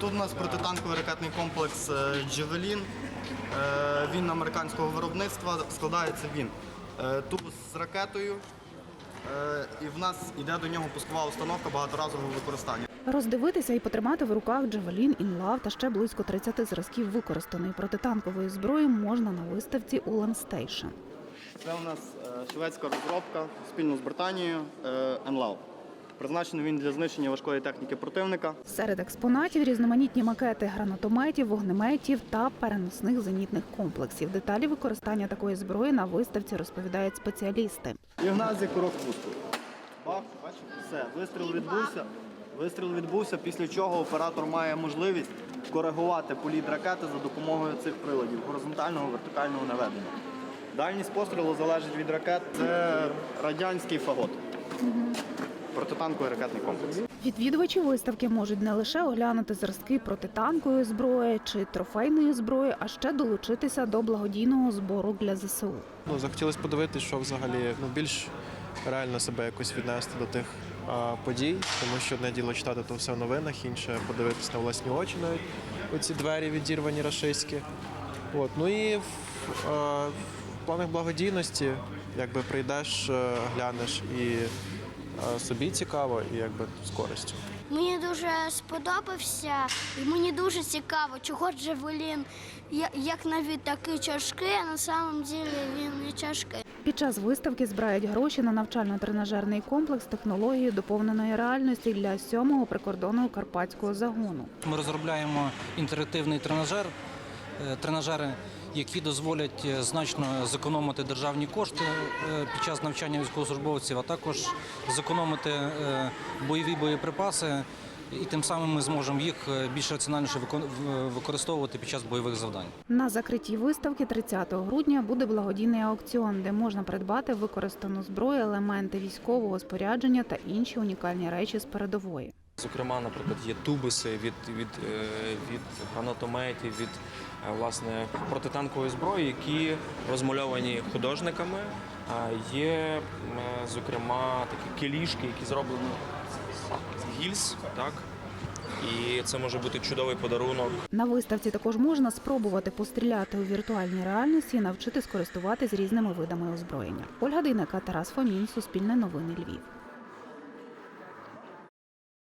Тут у нас протитанковий ракетний комплекс е, Джевелін. Е, Він американського виробництва. Складається він е, тубус з ракетою. І в нас йде до нього пускова установка багаторазового використання. Роздивитися і потримати в руках Джавелін, Інлав та ще близько 30 зразків використаної протитанкової зброї можна на виставці Улан Стейшн. Це у нас шведська розробка спільно з Британією е, НЛАВ. Призначений він для знищення важкої техніки противника. Серед експонатів різноманітні макети гранатометів, вогнеметів та переносних зенітних комплексів. Деталі використання такої зброї на виставці розповідають спеціалісти. І в нас курок пуску. Бах, бачите, все, вистріл відбувся. Вистріл відбувся, після чого оператор має можливість коригувати політ ракети за допомогою цих приладів горизонтального, вертикального наведення. Дальність пострілу залежить від ракет. Це радянський фагот. Протитанковий ракетний комплекс. Відвідувачі виставки можуть не лише оглянути зразки протитанкової зброї чи трофейної зброї, а ще долучитися до благодійного збору для ЗСУ. Ну, захотілося подивитися, що взагалі ну, більш реально себе якось віднести до тих а, подій, тому що одне діло читати то все в новинах, інше подивитися на власні очі навіть оці двері відірвані рашистські. От. Ну і в, а, в планах благодійності, якби прийдеш, е, глянеш і собі цікаво, і якби з користю. Мені дуже сподобався, і мені дуже цікаво, чого Джевелін, я- як навіть такий тяжкий, а на самом деле він не тяжкий. Під час виставки збирають гроші на навчально-тренажерний комплекс технології доповненої реальності для 7-го прикордонного карпатського загону. Ми розробляємо інтерактивний тренажер, е, тренажери, які дозволять е, значно зекономити державні кошти е, під час навчання військовослужбовців, а також зекономити е, бойові боєприпаси, і тим самим ми зможемо їх більш раціональніше використовувати під час бойових завдань. На закритті виставки 30 грудня буде благодійний аукціон, де можна придбати використану зброю, елементи військового спорядження та інші унікальні речі з передової. Зокрема, наприклад, є тубуси від, від, е, від гранатометів, від е, власне протитанкової зброї, які розмальовані художниками. А Є, е, зокрема, такі келішки, які зроблені з гільз, так? І це може бути чудовий подарунок На виставці також можна спробувати постріляти у віртуальній реальності і навчитись користуватись різними видами озброєння. Ольга Дейнека, Тарас Фомін, Суспільне новини Львів.